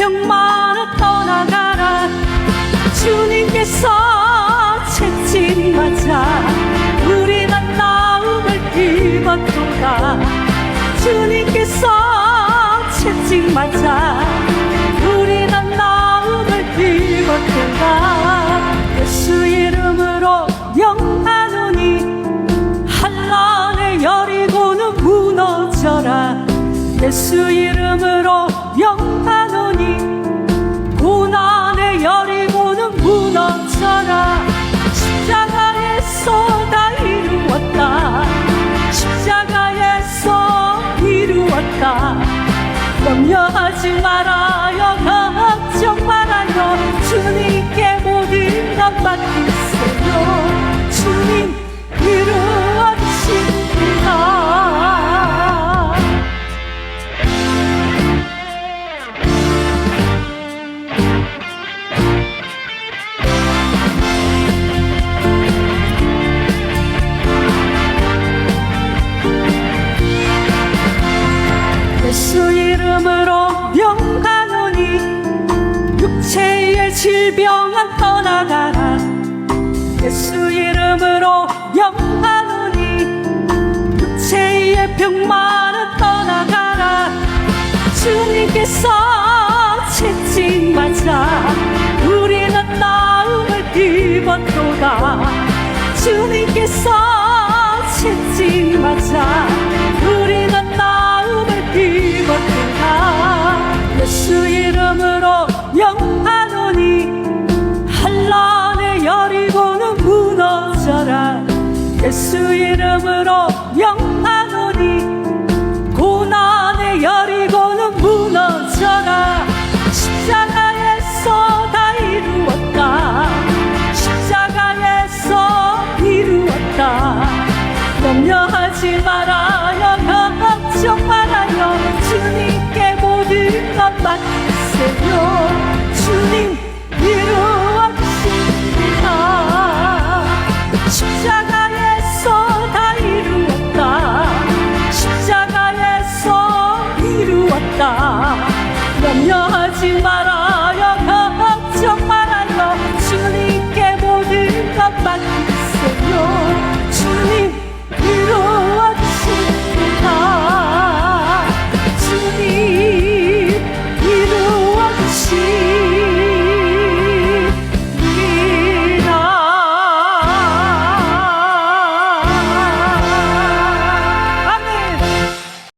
병만을 떠나가라. 주님께서 채찍맞아 우리는 나음을 입었도다. 주님께서 채찍맞아 우리는 나음을 입었도다. 예수 이름으로 명하노니 한란의 여리고는 무너져라. 예수 이름으로 명하 하지 말아요. 걱정 말아요. 주님께 모든 것 맡기세요 질병은 떠나가라. 예수 이름으로 명하노니 육체의 병만은 떠나가라. 주님께서 채찍 맞아 우리는 나음을 입었도다. 주님께서 채찍 맞아 예수 이름으로 명하노니